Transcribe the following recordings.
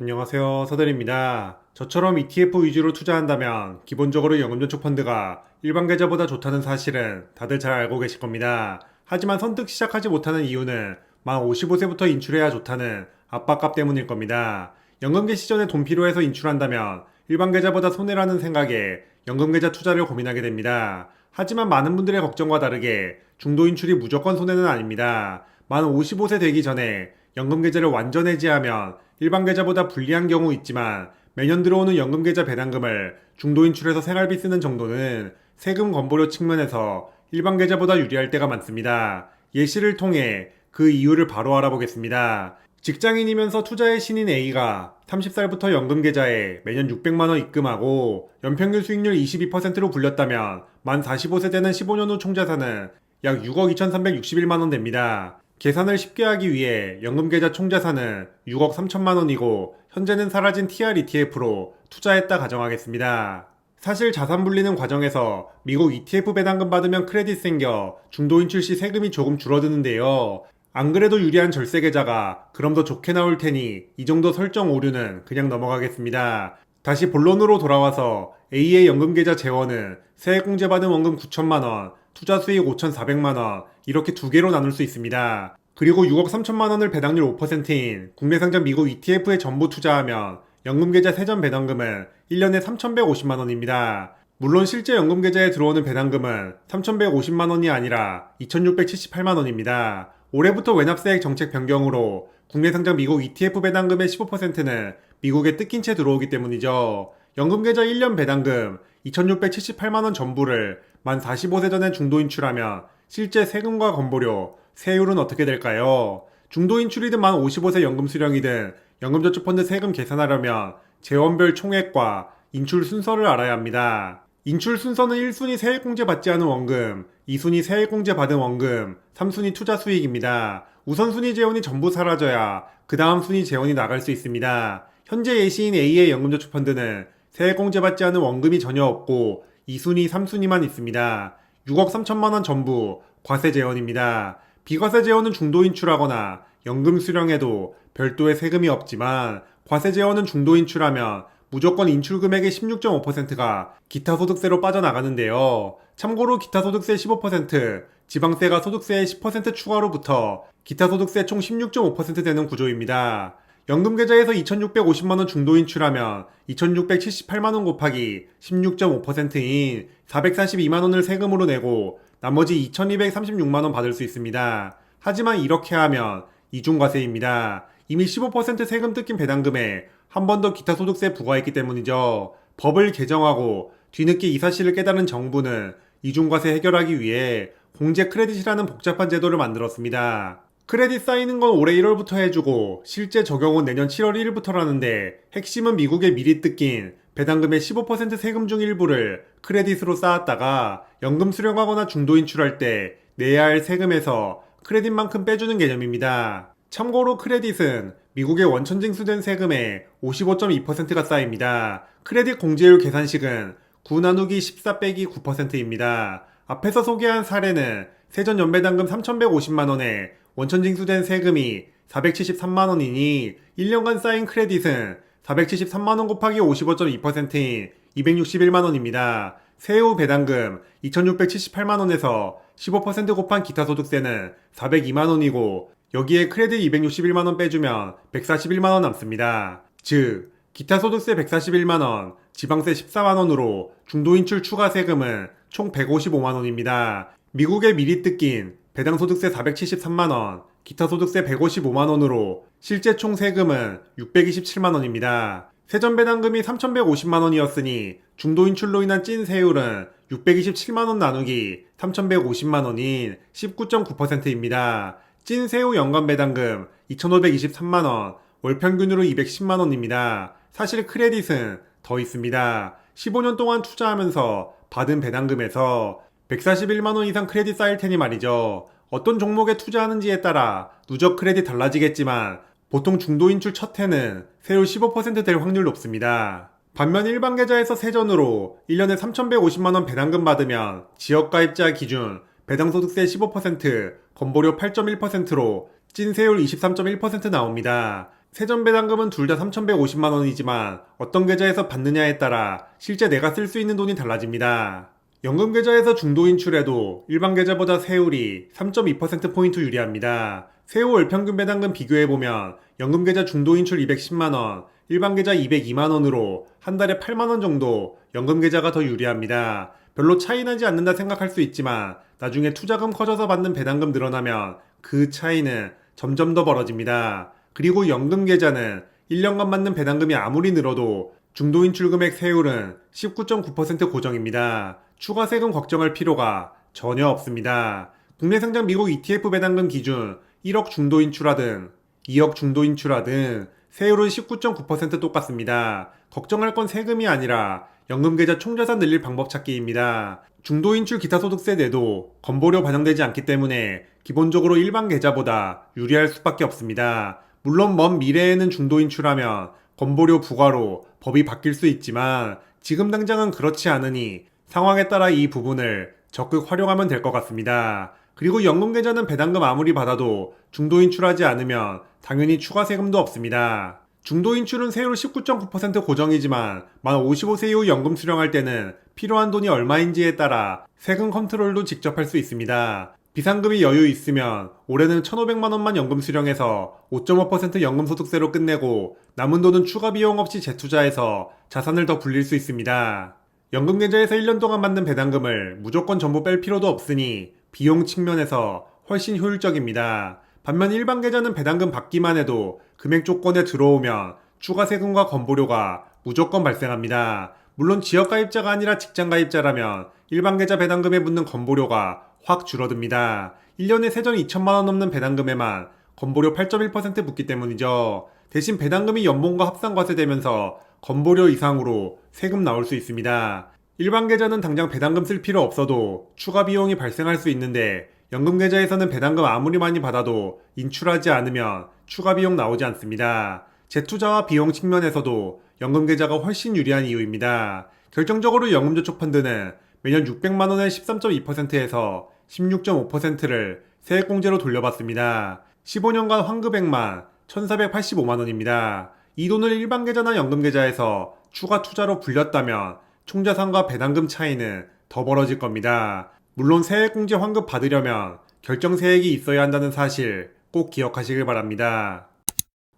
안녕하세요. 서들입니다. 저처럼 ETF 위주로 투자한다면 기본적으로 연금저축 펀드가 일반 계좌보다 좋다는 사실은 다들 잘 알고 계실 겁니다. 하지만 선뜻 시작하지 못하는 이유는 만 55세부터 인출해야 좋다는 압박값 때문일 겁니다. 연금계 시전에 돈 필요해서 인출한다면 일반 계좌보다 손해라는 생각에 연금 계좌 투자를 고민하게 됩니다. 하지만 많은 분들의 걱정과 다르게 중도 인출이 무조건 손해는 아닙니다. 만 55세 되기 전에 연금 계좌를 완전 해지하면 일반 계좌보다 불리한 경우 있지만 매년 들어오는 연금 계좌 배당금을 중도 인출해서 생활비 쓰는 정도는 세금 건보료 측면에서 일반 계좌보다 유리할 때가 많습니다. 예시를 통해 그 이유를 바로 알아보겠습니다. 직장인이면서 투자의 신인 A가 30살부터 연금 계좌에 매년 600만원 입금하고 연평균 수익률 22%로 굴렸다면 만 45세 되는 15년 후 총자산은 약 6억 2361만원 됩니다. 계산을 쉽게 하기 위해 연금계좌 총자산은 6억 3천만 원이고 현재는 사라진 TR ETF로 투자했다 가정하겠습니다. 사실 자산 분리는 과정에서 미국 ETF 배당금 받으면 크레딧 생겨 중도 인출 시 세금이 조금 줄어드는데요. 안 그래도 유리한 절세 계좌가 그럼 더 좋게 나올 테니 이 정도 설정 오류는 그냥 넘어가겠습니다. 다시 본론으로 돌아와서 A의 연금계좌 재원은 세액공제 받은 원금 9천만 원, 투자 수익 5,400만 원 이렇게 두 개로 나눌 수 있습니다. 그리고 6억 3천만 원을 배당률 5%인 국내 상장 미국 ETF에 전부 투자하면 연금계좌 세전 배당금은 1년에 3,150만 원입니다. 물론 실제 연금계좌에 들어오는 배당금은 3,150만 원이 아니라 2,678만 원입니다. 올해부터 외납세액 정책 변경으로 국내 상장 미국 ETF 배당금의 15%는 미국에 뜯긴 채 들어오기 때문이죠. 연금계좌 1년 배당금 2,678만원 전부를 만 45세 전에 중도 인출하면 실제 세금과 건보료, 세율은 어떻게 될까요? 중도 인출이든 만 55세 연금 수령이든 연금저축펀드 세금 계산하려면 재원별 총액과 인출 순서를 알아야 합니다. 인출 순서는 1순위 세액공제 받지 않은 원금, 2순위 세액공제 받은 원금, 3순위 투자 수익입니다. 우선순위 재원이 전부 사라져야 그 다음 순위 재원이 나갈 수 있습니다. 현재 예시인 A의 연금저축펀드는 세액 공제 받지 않은 원금이 전혀 없고 2순위, 3순위만 있습니다. 6억 3천만 원 전부 과세 재원입니다. 비과세 재원은 중도 인출하거나 연금 수령에도 별도의 세금이 없지만 과세 재원은 중도 인출하면 무조건 인출 금액의 16.5%가 기타 소득세로 빠져나가는데요. 참고로 기타 소득세 15%, 지방세가 소득세의 10% 추가로 붙어 기타 소득세 총 16.5% 되는 구조입니다. 연금 계좌에서 2,650만 원 중도 인출하면 2,678만 원 곱하기 16.5%인 442만 원을 세금으로 내고 나머지 2,236만 원 받을 수 있습니다. 하지만 이렇게 하면 이중과세입니다. 이미 15% 세금 뜯긴 배당금에 한 번 더 기타 소득세 부과했기 때문이죠. 법을 개정하고 뒤늦게 이 사실을 깨달은 정부는 이중과세 해결하기 위해 공제 크레딧이라는 복잡한 제도를 만들었습니다. 크레딧 쌓이는 건 올해 1월부터 해주고 실제 적용은 내년 7월 1일부터라는데 핵심은 미국에 미리 뜯긴 배당금의 15% 세금 중 일부를 크레딧으로 쌓았다가 연금 수령하거나 중도 인출할 때 내야 할 세금에서 크레딧만큼 빼주는 개념입니다. 참고로 크레딧은 미국의 원천 징수된 세금의 55.2%가 쌓입니다. 크레딧 공제율 계산식은 9 나누기 14 빼기 9%입니다. 앞에서 소개한 사례는 세전 연배당금 3,150만원에 원천 징수된 세금이 473만원이니 1년간 쌓인 크레딧은 473만원 곱하기 55.2%인 261만원입니다. 세후 배당금 2,678만원에서 15% 곱한 기타 소득세는 402만원이고 여기에 크레딧 261만원 빼주면 141만원 남습니다. 즉, 기타 소득세 141만원, 지방세 14만원으로 중도 인출 추가 세금은 총 155만원입니다. 미국에 미리 뜯긴 배당 소득세 473만원, 기타 소득세 155만원으로 실제 총 세금은 627만원입니다. 세전 배당금이 3,150만원이었으니 중도 인 출로 인한 찐 세율은 627만원 나누기 3,150만원인 19.9%입니다. 찐 세후 연간 배당금 2,523만원, 월 평균으로 210만원입니다. 사실 크레딧은 더 있습니다. 15년 동안 투자하면서 받은 배당금에서 141만원 이상 크레딧 쌓일 테니 말이죠. 어떤 종목에 투자하는지에 따라 누적 크레딧 달라지겠지만 보통 중도 인출 첫 해는 세율 15%될 확률 높습니다. 반면 일반 계좌에서 세전으로 1년에 3,150만원 배당금 받으면 지역가입자 기준 배당소득세 15%, 건보료 8.1%로 찐 세율 23.1% 나옵니다. 세전 배당금은 둘 다 3,150만 원이지만 어떤 계좌에서 받느냐에 따라 실제 내가 쓸 수 있는 돈이 달라집니다. 연금 계좌에서 중도 인출해도 일반 계좌보다 세율이 3.2%포인트 유리합니다. 세후 월 평균 배당금 비교해보면 연금 계좌 중도 인출 210만원, 일반 계좌 202만원으로 한 달에 8만원 정도 연금 계좌가 더 유리합니다. 별로 차이 나지 않는다 생각할 수 있지만 나중에 투자금 커져서 받는 배당금 늘어나면 그 차이는 점점 더 벌어집니다. 그리고 연금 계좌는 1년간 받는 배당금이 아무리 늘어도 중도 인출 금액 세율은 19.9% 고정입니다. 추가 세금 걱정할 필요가 전혀 없습니다. 국내 상장 미국 ETF 배당금 기준 1억 중도 인출하든 2억 중도 인출하든 세율은 19.9% 똑같습니다. 걱정할 건 세금이 아니라 연금 계좌 총자산 늘릴 방법 찾기입니다. 중도 인출 기타 소득세 내도 건보료 반영되지 않기 때문에 기본적으로 일반 계좌보다 유리할 수밖에 없습니다. 물론 먼 미래에는 중도 인출하면 건보료 부과로 법이 바뀔 수 있지만 지금 당장은 그렇지 않으니 상황에 따라 이 부분을 적극 활용하면 될 것 같습니다. 그리고 연금 계좌는 배당금 아무리 받아도 중도 인출하지 않으면 당연히 추가 세금도 없습니다. 중도 인출은 세율 19.9% 고정이지만 만 55세 이후 연금 수령할 때는 필요한 돈이 얼마인지에 따라 세금 컨트롤도 직접 할 수 있습니다. 비상금이 여유 있으면 올해는 1,500만 원만 연금 수령해서 5.5% 연금 소득세로 끝내고 남은 돈은 추가 비용 없이 재투자해서 자산을 더 불릴 수 있습니다. 연금 계좌에서 1년 동안 받는 배당금을 무조건 전부 뺄 필요도 없으니 비용 측면에서 훨씬 효율적입니다. 반면 일반 계좌는 배당금 받기만 해도 금액 조건에 들어오면 추가 세금과 건보료가 무조건 발생합니다. 물론 지역 가입자가 아니라 직장 가입자라면 일반 계좌 배당금에 붙는 건보료가 확 줄어듭니다. 1년에 세전 2천만 원 넘는 배당금에만 건보료 8.1% 붙기 때문이죠. 대신 배당금이 연봉과 합산과세되면서 건보료 이상으로 세금 나올 수 있습니다. 일반 계좌는 당장 배당금 쓸 필요 없어도 추가 비용이 발생할 수 있는데 연금 계좌에서는 배당금 아무리 많이 받아도 인출하지 않으면 추가 비용 나오지 않습니다. 재투자와 비용 측면에서도 연금 계좌가 훨씬 유리한 이유입니다. 결정적으로 연금저축 펀드는 매년 600만 원의 13.2%에서 16.5%를 세액공제로 돌려받습니다. 15년간 환급 액만 1,485만 원입니다. 이 돈을 일반 계좌나 연금 계좌에서 추가 투자로 불렸다면 총자산과 배당금 차이는 더 벌어질 겁니다. 물론 세액공제 환급 받으려면 결정세액이 있어야 한다는 사실 꼭 기억하시길 바랍니다.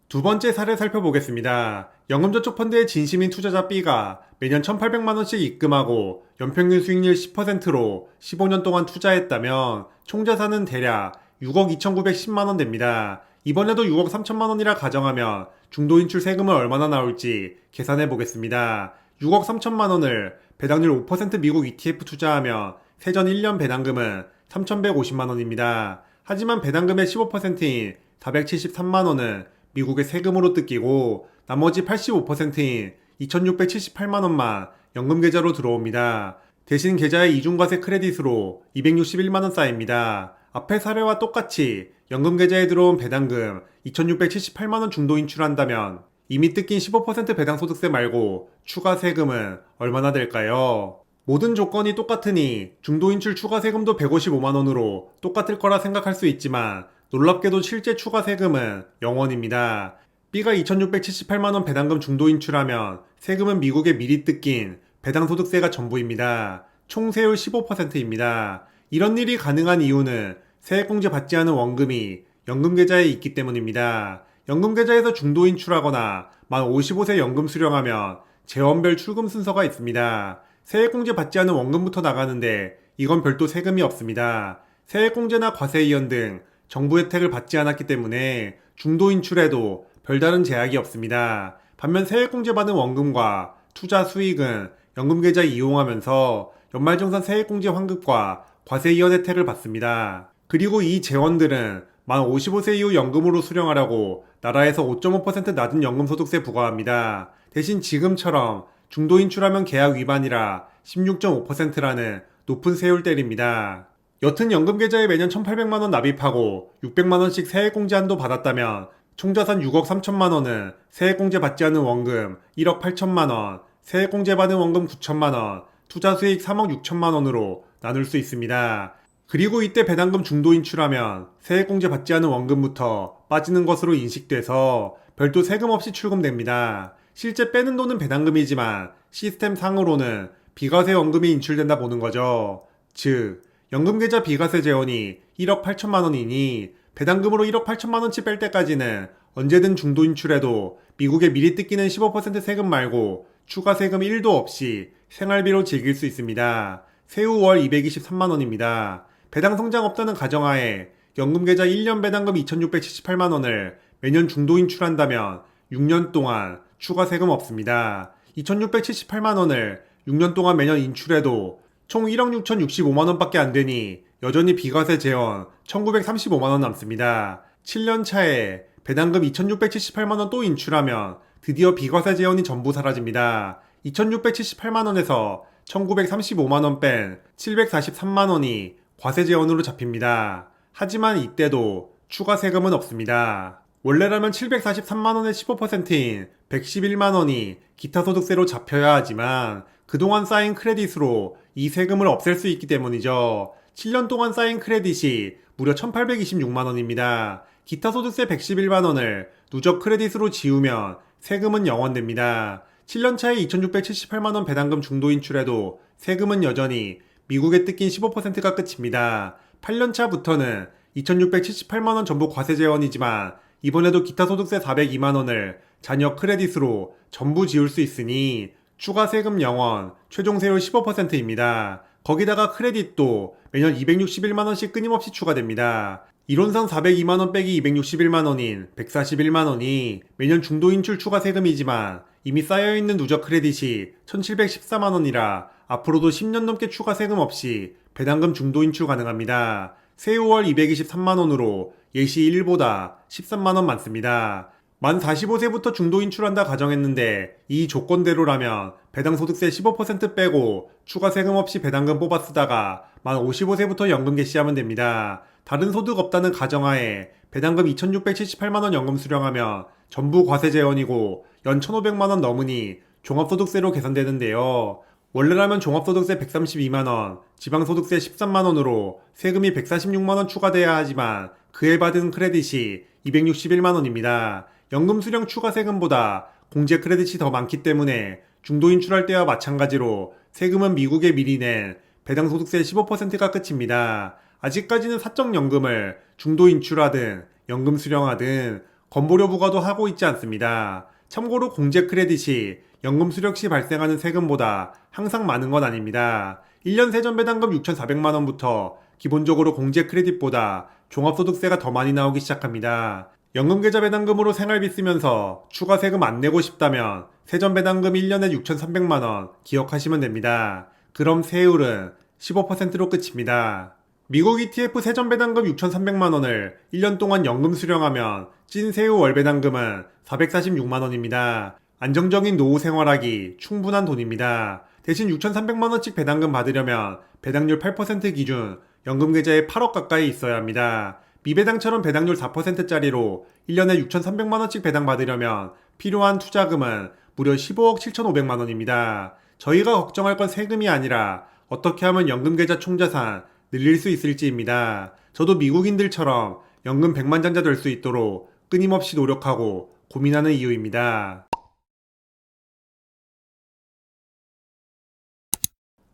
두 번째 사례 살펴보겠습니다. 연금저축 펀드의 진심인 투자자 B가 매년 1,800만원씩 입금하고 연평균 수익률 10%로 15년 동안 투자했다면 총자산은 대략 6억 2,910만원 됩니다. 이번에도 6억 3천만 원이라 가정하면 중도인출 세금은 얼마나 나올지 계산해 보겠습니다. 6억 3천만 원을 배당률 5% 미국 ETF 투자하면 세전 1년 배당금은 3,150만 원입니다. 하지만 배당금의 15%인 473만 원은 미국의 세금으로 뜯기고 나머지 85%인 2,678만 원만 연금 계좌로 들어옵니다. 대신 계좌의 이중과세 크레딧으로 261만 원 쌓입니다. 앞의 사례와 똑같이 연금 계좌에 들어온 배당금 2,678만원 중도 인출한다면 이미 뜯긴 15% 배당소득세 말고 추가 세금은 얼마나 될까요? 모든 조건이 똑같으니 중도 인출 추가 세금도 155만원으로 똑같을 거라 생각할 수 있지만 놀랍게도 실제 추가 세금은 0원입니다. B가 2,678만원 배당금 중도 인출하면 세금은 미국에 미리 뜯긴 배당소득세가 전부입니다. 총 세율 15%입니다. 이런 일이 가능한 이유는 세액공제 받지 않은 원금이 연금계좌에 있기 때문입니다. 연금계좌에서 중도 인출하거나 만 55세 연금 수령하면 재원별 출금 순서가 있습니다. 세액공제 받지 않은 원금부터 나가는데 이건 별도 세금이 없습니다. 세액공제나 과세이연 등 정부 혜택을 받지 않았기 때문에 중도 인출에도 별다른 제약이 없습니다. 반면 세액공제 받은 원금과 투자 수익은 연금계좌 이용하면서 연말정산 세액공제 환급과 과세이연 혜택을 받습니다. 그리고 이 재원들은 만 55세 이후 연금으로 수령하라고 나라에서 5.5% 낮은 연금소득세 부과합니다. 대신 지금처럼 중도 인출하면 계약 위반이라 16.5%라는 높은 세율대입니다. 여튼 연금계좌에 매년 1,800만원 납입하고 600만원씩 세액공제 한도 받았다면 총자산 6억 3천만원은 세액공제 받지 않은 원금 1억 8천만원, 세액공제 받은 원금 9천만원, 투자 수익 3억 6천만원으로 나눌 수 있습니다. 그리고 이때 배당금 중도 인출하면 세액공제 받지 않은 원금부터 빠지는 것으로 인식돼서 별도 세금 없이 출금됩니다. 실제 빼는 돈은 배당금이지만 시스템 상으로는 비과세 원금이 인출된다 보는 거죠. 즉, 연금계좌 비과세 재원이 1억 8천만 원이니 배당금으로 1억 8천만 원치 뺄 때까지는 언제든 중도 인출해도 미국에 미리 뜯기는 15% 세금 말고 추가 세금 1도 없이 생활비로 즐길 수 있습니다. 세후 월 223만 원입니다. 배당 성장 없다는 가정하에 연금계좌 1년 배당금 2,678만 원을 매년 중도 인출한다면 6년 동안 추가 세금 없습니다. 2,678만 원을 6년 동안 매년 인출해도 총 1억 6,065만 원밖에 안 되니 여전히 비과세 재원 1,935만 원 남습니다. 7년 차에 배당금 2,678만 원 또 인출하면 드디어 비과세 재원이 전부 사라집니다. 2,678만 원에서 1,935만 원 뺀 743만 원이 과세 재원으로 잡힙니다. 하지만 이때도 추가 세금은 없습니다. 원래라면 743만 원의 15%인 111만 원이 기타 소득세로 잡혀야 하지만 그동안 쌓인 크레딧으로 이 세금을 없앨 수 있기 때문이죠. 7년 동안 쌓인 크레딧이 무려 1826만 원입니다. 기타 소득세 111만 원을 누적 크레딧으로 지우면 세금은 0원 됩니다. 7년 차에 2,678만 원 배당금 중도 인출해도 세금은 여전히 미국에 뜯긴 15%가 끝입니다. 8년 차부터는 2,678만 원 전부 과세 재원이지만 이번에도 기타 소득세 402만 원을 자녀 크레딧으로 전부 지울 수 있으니 추가 세금 0원, 최종 세율 15%입니다. 거기다가 크레딧도 매년 261만 원씩 끊임없이 추가됩니다. 이론상 402만 원 빼기 261만 원인 141만 원이 매년 중도 인출 추가 세금이지만 이미 쌓여 있는 누적 크레딧이 1,714만 원이라 앞으로도 10년 넘게 추가 세금 없이 배당금 중도 인출 가능합니다. 세후월 223만 원으로 예시 1보다 13만 원 많습니다. 만 45세부터 중도 인출한다 가정했는데 이 조건대로라면 배당 소득세 15% 빼고 추가 세금 없이 배당금 뽑아 쓰다가 만 55세부터 연금 개시하면 됩니다. 다른 소득 없다는 가정하에 배당금 2,678만 원 연금 수령하면 전부 과세 재원이고 연 1,500만 원 넘으니 종합소득세로 계산되는데요. 원래라면 종합소득세 132만 원, 지방소득세 13만 원으로 세금이 146만 원 추가돼야 하지만 그에 받은 크레딧이 261만 원입니다. 연금 수령 추가 세금보다 공제 크레딧이 더 많기 때문에 중도 인출할 때와 마찬가지로 세금은 미국에 미리 낸 배당 소득세 15%가 끝입니다. 아직까지는 사적연금을 중도 인출하든 연금 수령하든 건보료 부과도 하고 있지 않습니다. 참고로 공제 크레딧이 연금 수령 시 발생하는 세금보다 항상 많은 건 아닙니다. 1년 세전 배당금 6,400만 원부터 기본적으로 공제 크레딧보다 종합소득세가 더 많이 나오기 시작합니다. 연금계좌 배당금으로 생활비 쓰면서 추가 세금 안 내고 싶다면 세전 배당금 1년에 6,300만 원 기억하시면 됩니다. 그럼 세율은 15%로 끝입니다. 미국 ETF 세전 배당금 6,300만 원을 1년 동안 연금 수령하면 찐 세후 월 배당금은 446만 원입니다. 안정적인 노후 생활하기 충분한 돈입니다. 대신 6,300만 원씩 배당금 받으려면 배당률 8% 기준 연금 계좌에 8억 가까이 있어야 합니다. 미배당처럼 배당률 4%짜리로 1년에 6,300만 원씩 배당 받으려면 필요한 투자금은 무려 15억 7,500만 원입니다. 저희가 걱정할 건 세금이 아니라 어떻게 하면 연금 계좌 총자산 늘릴 수 있을지입니다. 저도 미국인들처럼 연금 100만 장자 될 수 있도록 끊임없이 노력하고 고민하는 이유입니다.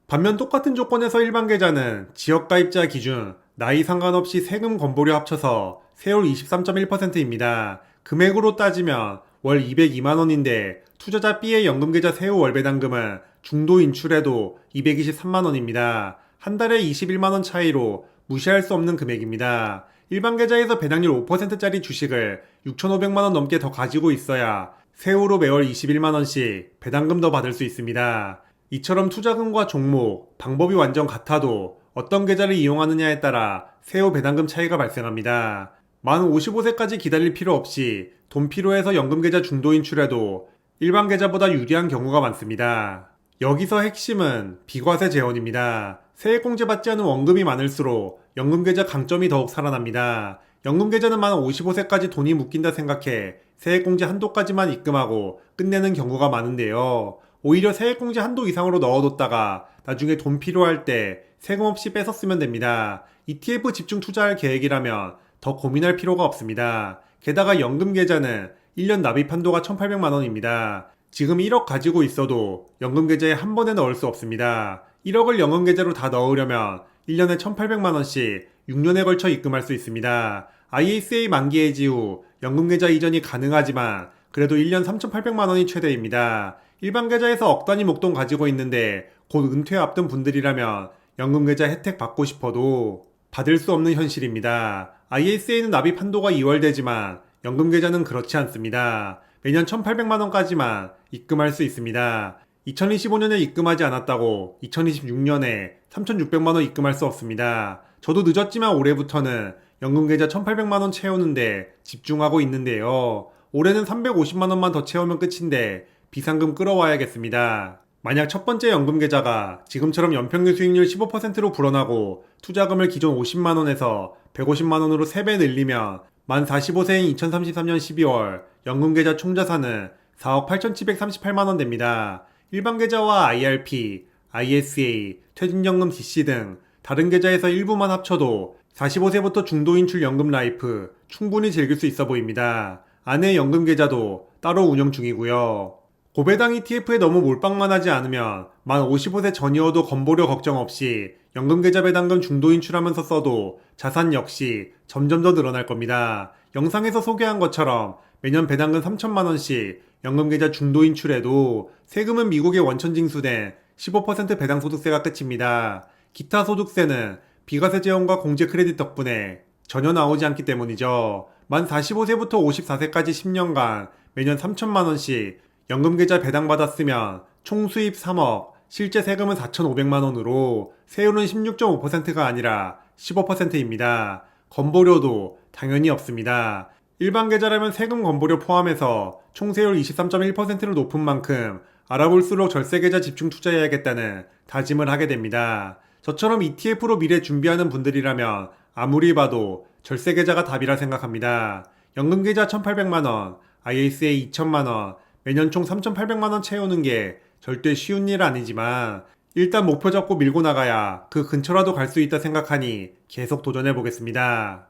반면 똑같은 조건에서 일반 계좌는 지역 가입자 기준 나이 상관없이 세금 건보료 합쳐서 세율 23.1%입니다. 금액으로 따지면 월 202만 원인데 투자자 B의 연금계좌 세후 월배당금은 중도 인출해도 223만 원입니다. 한 달에 21만 원 차이로 무시할 수 없는 금액입니다. 일반 계좌에서 배당률 5%짜리 주식을 6,500만 원 넘게 더 가지고 있어야 세후로 매월 21만 원씩 배당금 더 받을 수 있습니다. 이처럼 투자금과 종목, 방법이 완전 같아도 어떤 계좌를 이용하느냐에 따라 세후 배당금 차이가 발생합니다. 만 55세까지 기다릴 필요 없이 돈 필요해서 연금계좌 중도 인출해도 일반 계좌보다 유리한 경우가 많습니다. 여기서 핵심은 비과세 재원입니다. 세액공제 받지 않은 원금이 많을수록 연금계좌 강점이 더욱 살아납니다. 연금계좌는 만 55세까지 돈이 묶인다 생각해 세액공제 한도까지만 입금하고 끝내는 경우가 많은데요. 오히려 세액공제 한도 이상으로 넣어뒀다가 나중에 돈 필요할 때 세금 없이 뺏어 쓰면 됩니다. ETF 집중 투자할 계획이라면 더 고민할 필요가 없습니다. 게다가 연금 계좌는 1년 납입 한도가 1,800만 원입니다. 지금 1억 가지고 있어도 연금 계좌에 한 번에 넣을 수 없습니다. 1억을 연금 계좌로 다 넣으려면 1년에 1,800만 원씩 6년에 걸쳐 입금할 수 있습니다. ISA 만기 해지 후 연금 계좌 이전이 가능하지만 그래도 1년 3,800만 원이 최대입니다. 일반 계좌에서 억 단위 목돈 가지고 있는데 곧 은퇴 앞둔 분들이라면 연금 계좌 혜택 받고 싶어도 받을 수 없는 현실입니다. ISA는 납입 한도가 2월 되지만 연금 계좌는 그렇지 않습니다. 매년 1,800만 원까지만 입금할 수 있습니다. 2025년에 입금하지 않았다고 2026년에 3,600만 원 입금할 수 없습니다. 저도 늦었지만 올해부터는 연금 계좌 1,800만 원 채우는데 집중하고 있는데요. 올해는 350만 원만 더 채우면 끝인데 비상금 끌어와야겠습니다. 만약 첫 번째 연금 계좌가 지금처럼 연평균 수익률 15%로 불어나고 투자금을 기존 50만 원에서 150만 원으로 3배 늘리면 만 45세인 2033년 12월 연금 계좌 총자산은 4억 8,738만 원 됩니다. 일반 계좌와 IRP, ISA, 퇴직연금 DC 등 다른 계좌에서 일부만 합쳐도 45세부터 중도인출 연금 라이프 충분히 즐길 수 있어 보입니다. 아내 연금 계좌도 따로 운영 중이고요. 고배당 ETF에 너무 몰빵만 하지 않으면 만 55세 전이어도 건보료 걱정 없이 연금계좌 배당금 중도 인출하면서 써도 자산 역시 점점 더 늘어날 겁니다. 영상에서 소개한 것처럼 매년 배당금 3천만 원씩 연금계좌 중도 인출해도 세금은 미국의 원천 징수된 15% 배당 소득세가 끝입니다. 기타 소득세는 비과세 재원과 공제 크레딧 덕분에 전혀 나오지 않기 때문이죠. 만 45세부터 54세까지 10년간 매년 3천만 원씩 연금계좌 배당받았으면 총 수입 3억, 실제 세금은 4,500만 원으로 세율은 16.5%가 아니라 15%입니다. 건보료도 당연히 없습니다. 일반 계좌라면 세금 건보료 포함해서 총 세율 23.1%로 높은 만큼 알아볼수록 절세 계좌 집중 투자해야겠다는 다짐을 하게 됩니다. 저처럼 ETF로 미래 준비하는 분들이라면 아무리 봐도 절세 계좌가 답이라 생각합니다. 연금 계좌 1,800만 원, ISA 2천만 원, 매년 총 3,800만 원 채우는 게 절대 쉬운 일 아니지만 일단 목표 잡고 밀고 나가야 그 근처라도 갈 수 있다 생각하니 계속 도전해 보겠습니다.